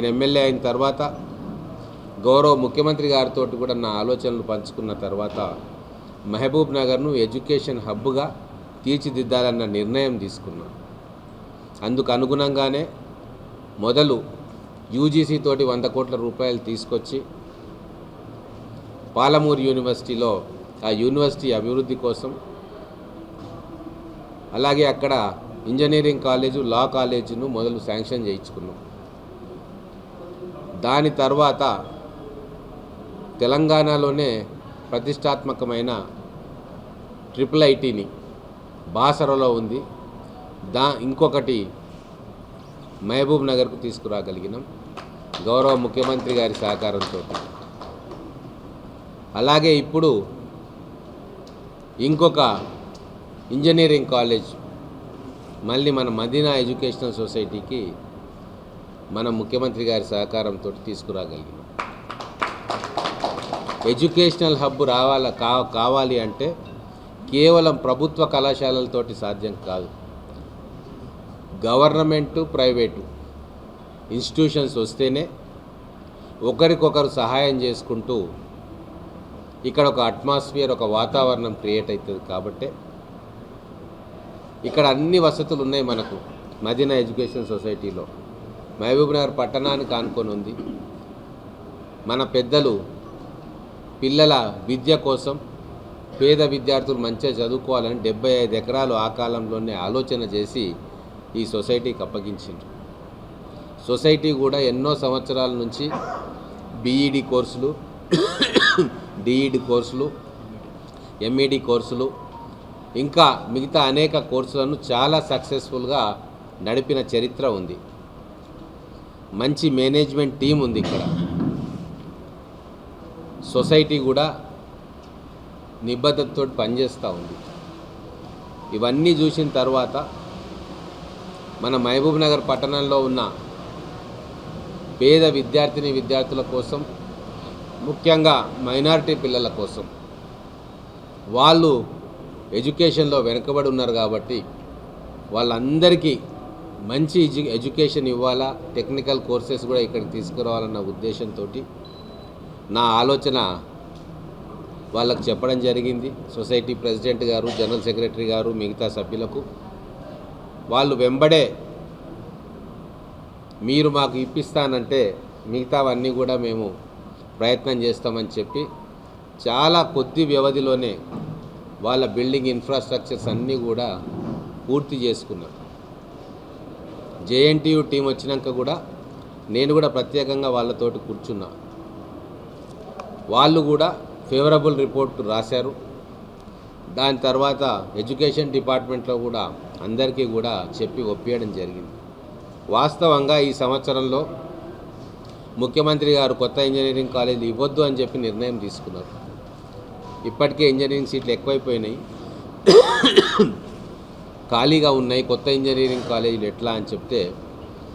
నేను ఎమ్మెల్యే అయిన తర్వాత గౌరవ ముఖ్యమంత్రి గారితో కూడా నా ఆలోచనలు పంచుకున్న తర్వాత మహబూబ్ నగర్ను ఎడ్యుకేషన్ హబ్గా తీర్చిదిద్దాలన్న నిర్ణయం తీసుకున్నాను అందుకు అనుగుణంగానే మొదలు యూజీసీ తోటి వంద కోట్ల రూపాయలు తీసుకొచ్చి పాలమూరు యూనివర్సిటీలో ఆ యూనివర్సిటీ అభివృద్ధి కోసం అలాగే అక్కడ ఇంజనీరింగ్ కాలేజు లా కాలేజీను మొదలు శాంక్షన్ చేయించుకున్నాం. దాని తర్వాత తెలంగాణలోనే ప్రతిష్టాత్మకమైన ట్రిపుల్ ఐటీని బాసరలో ఉంది. దా ఇంకొకటి మహబూబ్ నగర్కు తీసుకురాగలిగినాం. గౌరవ ముఖ్యమంత్రి గారి సహకారంతో అలాగే ఇప్పుడు ఇంకొక ఇంజనీరింగ్ కాలేజ్ మళ్ళీ మన మదీనా ఎడ్యుకేషనల్ సొసైటీకి మన ముఖ్యమంత్రి గారి సహకారంతో తీసుకురాగలిగినాం. ఎడ్యుకేషనల్ హబ్ రావాల కా కావాలి అంటే కేవలం ప్రభుత్వ కళాశాలలతోటి సాధ్యం కాదు. గవర్నమెంటు ప్రైవేటు ఇన్స్టిట్యూషన్స్ వస్తేనే ఒకరికొకరు సహాయం చేసుకుంటూ ఇక్కడ ఒక అట్మాస్ఫియర్ ఒక వాతావరణం క్రియేట్ అవుతుంది కాబట్టే ఇక్కడ అన్ని వసతులు ఉన్నాయి మనకు మదీనా ఎడ్యుకేషన్ సొసైటీలో. మహబూబ్ నగర్ పట్టణానికి ఆనుకొని ఉంది. మన పెద్దలు పిల్లల విద్య కోసం పేద విద్యార్థులు మంచిగా చదువుకోవాలని డెబ్బై ఐదు ఎకరాలు ఆ కాలంలోనే ఆలోచన చేసి ఈ సొసైటీకి అప్పగించిండ్రు. సొసైటీ కూడా ఎన్నో సంవత్సరాల నుంచి బీఈడి కోర్సులు డిఈడి కోర్సులు ఎంఈడి కోర్సులు ఇంకా మిగతా అనేక కోర్సులను చాలా సక్సెస్ఫుల్గా నడిపిన చరిత్ర ఉంది. మంచి మేనేజ్మెంట్ టీం ఉంది ఇక్కడ. సొసైటీ కూడా నిబద్ధతతో పనిచేస్తూ ఉంది. ఇవన్నీ చూసిన తర్వాత మన మహబూబ్ నగర్ పట్టణంలో ఉన్న పేద విద్యార్థిని విద్యార్థుల కోసం ముఖ్యంగా మైనారిటీ పిల్లల కోసం వాళ్ళు ఎడ్యుకేషన్లో వెనుకబడి ఉన్నారు కాబట్టి వాళ్ళందరికీ మంచి ఎడ్యు ఎడ్యుకేషన్ ఇవ్వాలా? టెక్నికల్ కోర్సెస్ కూడా ఇక్కడికి తీసుకురావాలన్న ఉద్దేశంతో నా ఆలోచన వాళ్ళకు చెప్పడం జరిగింది. సొసైటీ ప్రెసిడెంట్ గారు జనరల్ సెక్రటరీ గారు మిగతా సభ్యులకు. వాళ్ళు వెంబడే మీరు మాకు ఇప్పిస్తానంటే మిగతావన్నీ కూడా మేము ప్రయత్నం చేస్తామని చెప్పి చాలా కొద్ది వ్యవధిలోనే వాళ్ళ బిల్డింగ్ ఇన్ఫ్రాస్ట్రక్చర్స్ అన్నీ కూడా పూర్తి చేసుకున్నారు. జేఎన్టీయు టీం వచ్చినాక కూడా నేను కూడా ప్రత్యేకంగా వాళ్ళతోటి కూర్చున్నా. వాళ్ళు కూడా ఫేవరబుల్ రిపోర్ట్ రాశారు. దాని తర్వాత ఎడ్యుకేషన్ డిపార్ట్మెంట్లో కూడా అందరికీ కూడా చెప్పి ఒప్పించడం జరిగింది. వాస్తవంగా ఈ సంవత్సరంలో ముఖ్యమంత్రి గారు కొత్త ఇంజనీరింగ్ కాలేజీలు ఇవ్వద్దు అని చెప్పి నిర్ణయం తీసుకున్నారు. ఇప్పటికే ఇంజనీరింగ్ సీట్లు ఎక్కువైపోయినాయి. ఖాళీగా ఉన్నాయి కొత్త ఇంజనీరింగ్ కాలేజీలు ఎట్లా అని చెప్తే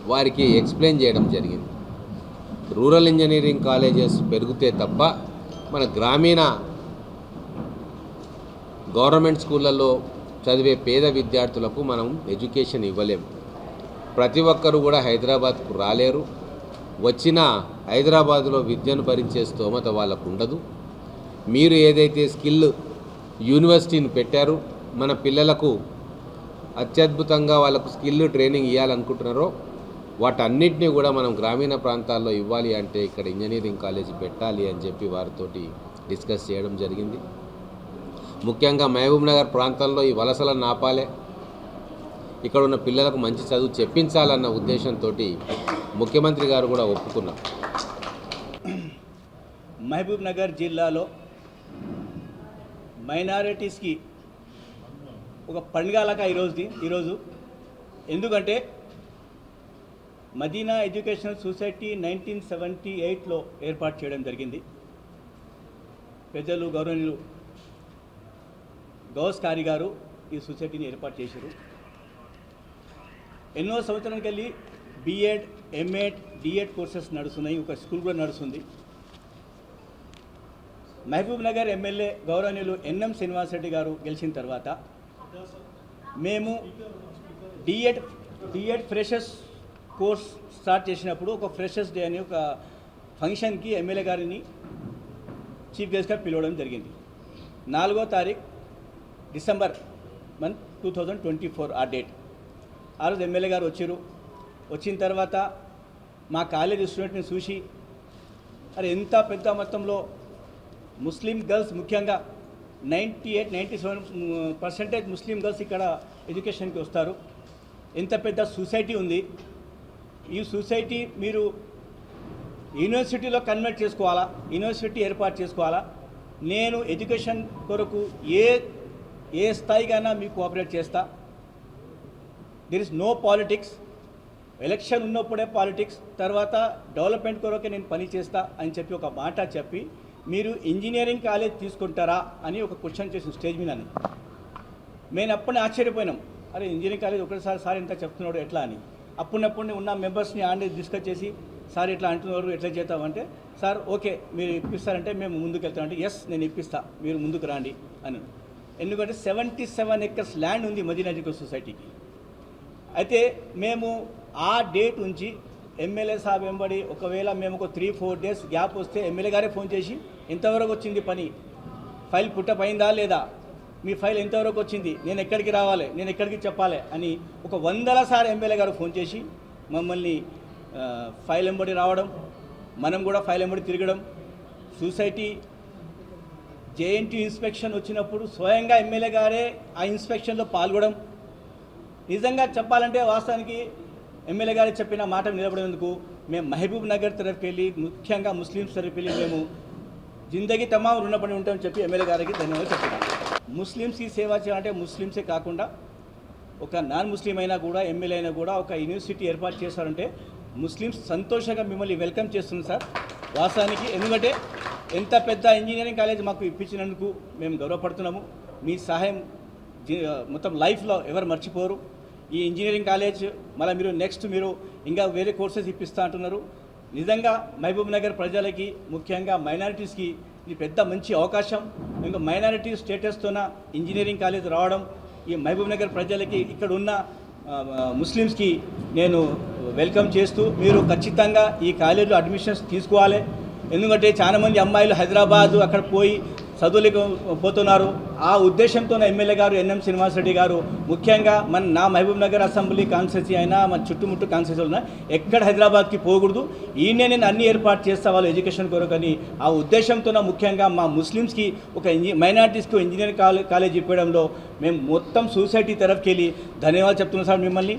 వారికి ఎక్స్ప్లెయిన్ చేయడం జరిగింది. రూరల్ ఇంజనీరింగ్ కాలేజెస్ పెరిగితే తప్ప మన గ్రామీణ గవర్నమెంట్ స్కూళ్ళల్లో చదివే పేద విద్యార్థులకు మనం ఎడ్యుకేషన్ ఇవ్వలేము ప్రతి ఒక్కరు కూడా హైదరాబాద్కు రాలేరు. వచ్చిన హైదరాబాదులో విద్యను భరించే స్తోమత వాళ్ళకు ఉండదు. మీరు ఏదైతే స్కిల్ యూనివర్సిటీని పెట్టారు మన పిల్లలకు అత్యద్భుతంగా వాళ్ళకు స్కిల్ ట్రైనింగ్ ఇవ్వాలనుకుంటున్నారో వాటన్నిటిని కూడా మనం గ్రామీణ ప్రాంతాల్లో ఇవ్వాలి అంటే ఇక్కడ ఇంజనీరింగ్ కాలేజ్ పెట్టాలి అని చెప్పి వారితోటి డిస్కస్ చేయడం జరిగింది. ముఖ్యంగా మహబూబ్ నగర్ ప్రాంతంలో ఈ వలసలను ఆపాలే. ఇక్కడ ఉన్న పిల్లలకు మంచి చదువు చెప్పించాలన్న ఉద్దేశంతో ముఖ్యమంత్రి గారు కూడా ఒప్పుకున్నారు. మహబూబ్ నగర్ జిల్లాలో మైనారిటీస్కి ఒక పండుగలాగా ఈరోజుది ఈరోజు. ఎందుకంటే Madina educational society nineteen seventy ఎయిట్లో ఏర్పాటు చేయడం జరిగింది. పెద్దలు గౌరవనీయులు గౌస్ కారి గారు ఈ సొసైటీని ఏర్పాటు చేశారు. ఎన్నో సంవత్సరానికి వెళ్ళి బీఎడ్ ఎంఏడ్ డిఎడ్ కోర్సెస్ నడుస్తున్నాయి. ఒక స్కూల్ కూడా నడుస్తుంది. మహబూబ్ నగర్ ఎమ్మెల్యే గౌరవనీయులు ఎన్ఎం శ్రీనివాసరెడ్డి గారు గెలిచిన తర్వాత మేము DEd DEd freshers course start చేసినప్పుడు ఒక ఫ్రెషర్స్ డే అనే ఒక ఫంక్షన్కి ఎమ్మెల్యే గారిని చీఫ్ గెస్ట్గా పిలవడం జరిగింది. నాలుగో తారీఖు December month two thousand twenty four ఆ డేట్ ఆ రోజు ఎమ్మెల్యే గారు వచ్చారు. వచ్చిన తర్వాత మా కాలేజీ స్టూడెంట్ని చూసి అరే ఎంత పెద్ద మొత్తంలో ముస్లిం గర్ల్స్ ముఖ్యంగా ninety eight ninety seven percentage Muslim girls ఇక్కడ ఎడ్యుకేషన్కి వస్తారు. ఎంత పెద్ద సొసైటీ ఉంది. ఈ సొసైటీ మీరు యూనివర్సిటీలో కన్వర్ట్ చేసుకోవాలా? యూనివర్సిటీ ఏర్పాటు చేసుకోవాలా? నేను ఎడ్యుకేషన్ కొరకు ఏ ఏ స్థాయికైనా మీకు కోఆపరేట్ చేస్తా. There is no politics election ఉన్నప్పుడే పాలిటిక్స్ తర్వాత డెవలప్మెంట్ కొరకే నేను పని చేస్తా అని చెప్పి ఒక మాట చెప్పి మీరు ఇంజనీరింగ్ కాలేజ్ తీసుకుంటారా అని ఒక క్వశ్చన్ చేసిన స్టేజ్ మీద మేము అప్పుడు ఆశ్చర్యపోయినాం. అరే ఇంజనీరింగ్ కాలేజ్ ఒకటిసారి సార్ ఇంత చెప్తున్నాడు ఎట్లా అని. అప్పుడప్పుడు ఉన్న మెంబర్స్ని ఆండే డిస్కస్ చేసి సార్ ఇట్లా అంటున్నారు ఎట్లా చేద్దామంటే సార్ ఓకే మీరు ఇప్పిస్తారంటే మేము ముందుకు వెళ్తామంటే ఎస్ నేను ఇప్పిస్తా మీరు ముందుకు రండి అని. ఎందుకంటే సెవెంటీ సెవెన్ ఎకర్స్ ల్యాండ్ ఉంది మదీనా ఎడ్యుకేషన్ సొసైటీకి. అయితే మేము ఆ డేట్ నుంచి ఎమ్మెల్యే సాబ్ వెంబడి ఒకవేళ మేము ఒక త్రీ ఫోర్ డేస్ గ్యాప్ వస్తే ఎమ్మెల్యే గారే ఫోన్ చేసి ఎంతవరకు వచ్చింది పని? ఫైల్ పుట్టపోయిందా లేదా? మీ ఫైల్ ఎంతవరకు వచ్చింది? నేను ఎక్కడికి రావాలి? నేను ఎక్కడికి చెప్పాలి? అని ఒక వందల సార్లు ఎమ్మెల్యే గారు ఫోన్ చేసి మమ్మల్ని ఫైల్ ఎంబడి రావడం మనం కూడా ఫైల్ ఎంబడి తిరగడం సొసైటీ జేఎన్టీ ఇన్స్పెక్షన్ వచ్చినప్పుడు స్వయంగా ఎమ్మెల్యే గారే ఆ ఇన్స్పెక్షన్లో పాల్గొనడం. నిజంగా చెప్పాలంటే వాస్తవానికి ఎమ్మెల్యే గారు చెప్పిన మాట నిలబడేందుకు మేము మహబూబ్ నగర్ తరఫుకి వెళ్ళి ముఖ్యంగా ముస్లిమ్స్ తరఫుకి వెళ్ళి మేము జిందగీ తమాం రుణపడి ఉంటామని చెప్పి ఎమ్మెల్యే గారికి ధన్యవాదాలు చెప్పినాం ముస్లిమ్స్కి సేవ చేయాలంటే ముస్లిమ్సే కాకుండా ఒక నాన్ ముస్లిం అయినా కూడా ఎమ్మెల్యే అయినా కూడా ఒక యూనివర్సిటీ ఏర్పాటు చేశారంటే ముస్లిమ్స్ సంతోషంగా మిమ్మల్ని వెల్కమ్ చేస్తుంది సార్. వాస్తవానికి ఎందుకంటే ఎంత పెద్ద ఇంజనీరింగ్ కాలేజ్ మాకు ఇప్పించినందుకు మేము గౌరవపడుతున్నాము. మీ సహాయం జీ- మొత్తం లైఫ్లో ఎవరు మర్చిపోరు. ఈ ఇంజనీరింగ్ కాలేజ్ మళ్ళీ మీరు నెక్స్ట్ మీరు ఇంకా వేరే కోర్సెస్ ఇప్పిస్తా అంటున్నారు. నిజంగా మహబూబ్ నగర్ ప్రజలకి ముఖ్యంగా మైనారిటీస్కి ఇది పెద్ద మంచి అవకాశం. ఇంకా మైనారిటీ స్టేటస్తోన ఇంజనీరింగ్ కాలేజ్ రావడం ఈ మహబూబ్ నగర్ ప్రజలకి ఇక్కడ ఉన్న ముస్లిమ్స్కి నేను వెల్కమ్ చేస్తూ మీరు ఖచ్చితంగా ఈ కాలేజీలో అడ్మిషన్స్ తీసుకోవాలి. ఎందుకంటే చాలామంది అమ్మాయిలు హైదరాబాద్ అక్కడ పోయి చదువులకు పోతున్నారు. ఆ ఉద్దేశంతో ఎమ్మెల్యే గారు ఎన్ఎం శ్రీనివాసరెడ్డి గారు ముఖ్యంగా మన నా మహబూబ్ నగర్ అసెంబ్లీ కాన్స్టిట్యూన్సీ అయినా మన చుట్టుముట్టు కాన్స్టిట్యూన్సీ ఉన్నా ఎక్కడ హైదరాబాద్కి పోకూడదు. ఈయనే నేను అన్ని ఏర్పాటు చేస్తా వాళ్ళు ఎడ్యుకేషన్ కొరకని ఆ ఉద్దేశంతో ముఖ్యంగా మా ముస్లిమ్స్కి ఒక ఇంజి మైనార్టీస్కి ఇంజనీరింగ్ కాలేజ్ కాలేజ్ ఇవ్వడంలో మేము మొత్తం సొసైటీ తరఫుకి వెళ్ళి ధన్యవాదాలు చెప్తున్నాం సార్ మిమ్మల్ని.